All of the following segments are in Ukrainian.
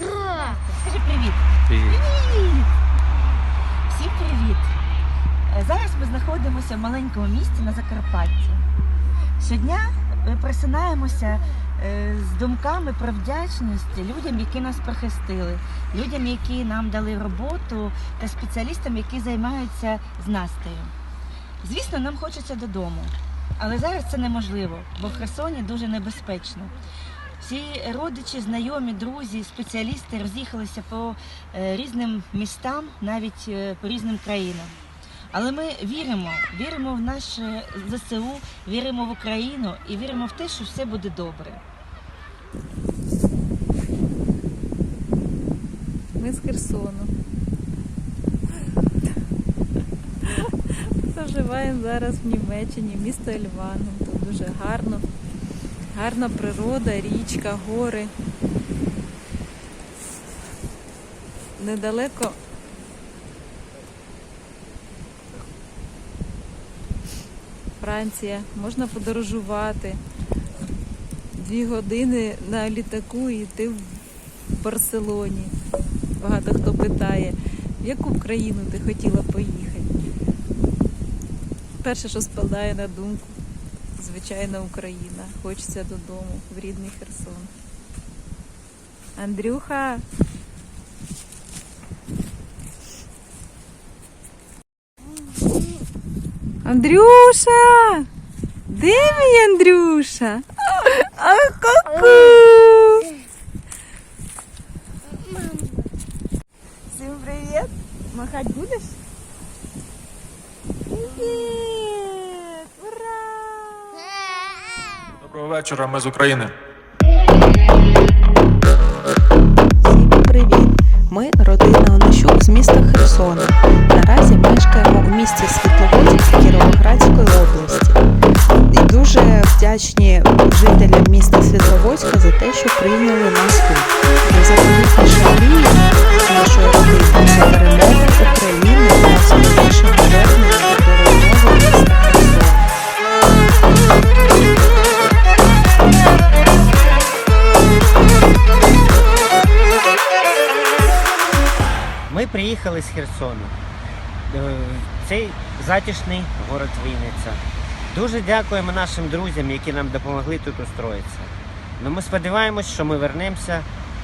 Ура! Скажи привіт. Привіт. Привіт! Всім привіт! Е, Зараз ми знаходимося в маленькому місті на Закарпатті. Щодня ми просинаємося е, з думками про вдячність людям, які нас прихистили, людям, які нам дали роботу, та спеціалістам, які займаються з настею. Звісно, нам хочеться додому, але зараз це неможливо, бо в Херсоні дуже небезпечно. Всі родичі, знайомі, друзі, спеціалісти роз'їхалися по е, різним містам, навіть е, по різним країнам. Але ми віримо, віримо в наше ЗСУ, віримо в Україну і віримо в те, що все буде добре. Ми з Херсону. Проживаємо зараз в Німеччині, місто Ельвану. Тут дуже гарно. Гарна природа, річка, гори. Недалеко. Франція, можна подорожувати. Дві години на літаку і ти в Барселоні. Багато хто питає, в яку країну ти хотіла поїхати. Перше, що спадає на думку, звичайно, Україна. Хочеться додому, в рідний Херсон. Андрюха. Андрюша! Де мій Андрюша? А ку Всім привіт! Махать будеш? Привіт! Доброго вечора, ми з України. Привіт! Ми родина Онищук з міста Херсона. Наразі мешкаємо у місті Світловодськ Кіровоградської області. І дуже вдячні жителям міста Світловодська за те, що прийняли нас тут. Мрія нашої приїхали з Херсону. Е, Цей затишний город Вінниця. Дуже дякуємо нашим друзям, які нам допомогли тут устроїтися. Ну, ми сподіваємось, що ми вернемося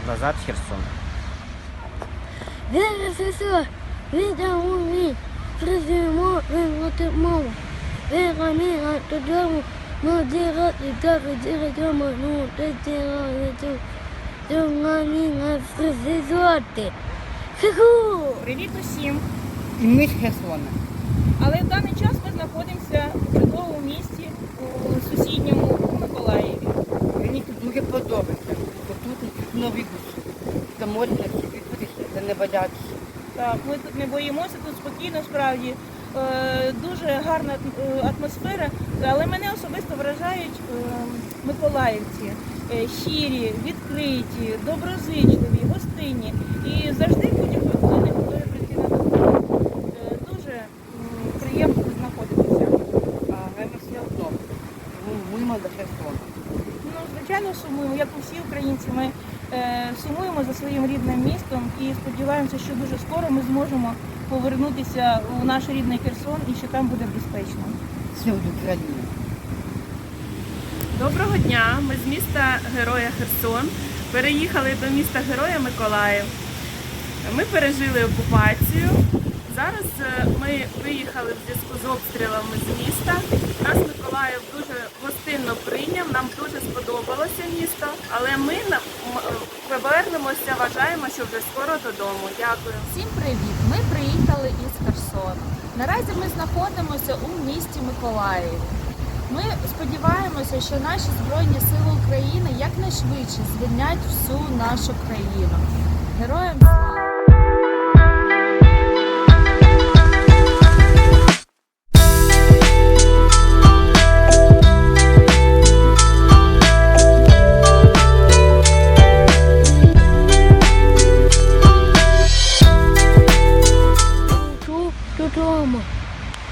назад в Херсон. Віра Сесо, віддамо мій, призимо вимоти мову. Віра міра додому, ну діра і діра дома, ну ти діра і ту. Думна міра фризизоти. Фігу! Привіт усім! І ми з Херсона. Але в даний час ми знаходимося в чудовому місті у сусідньому Миколаєві. Мені тут дуже подобається. Бо тут новий гусь. Та можна та не боятися. Так, ми тут не боїмося, тут спокійно, справді. Е, Дуже гарна е, атмосфера, але мене особисто вражають е, миколаївці. Е, Щирі, відкриті, доброзичливі, гостинні. І завжди потім не готові прийти на допомогу. Е, Дуже м, приємно тут знаходитися. А ми все одно. Тому мимо до Ну, звичайно, сумуємо, як і всі українці. Ми е, сумуємо за своїм рідним містом і сподіваємося, що дуже скоро ми зможемо повернутися у наш рідний Херсон і що там буде безпечно. В Україні. Доброго дня! Ми з міста Героя Херсон переїхали до міста Героя Миколаїв. Ми пережили окупацію. Зараз е, ми виїхали в зв'язку з обстрілами з міста. Нас Миколаїв дуже гостинно прийняв, нам дуже сподобалося місто, але ми е, повернемося, вважаємо, що вже скоро додому. Дякую. Всім привіт! Ми приїхали із Херсона. Наразі ми знаходимося у місті Миколаєві. Ми сподіваємося, що наші Збройні Сили України якнайшвидше звільнять всю нашу країну. Героям!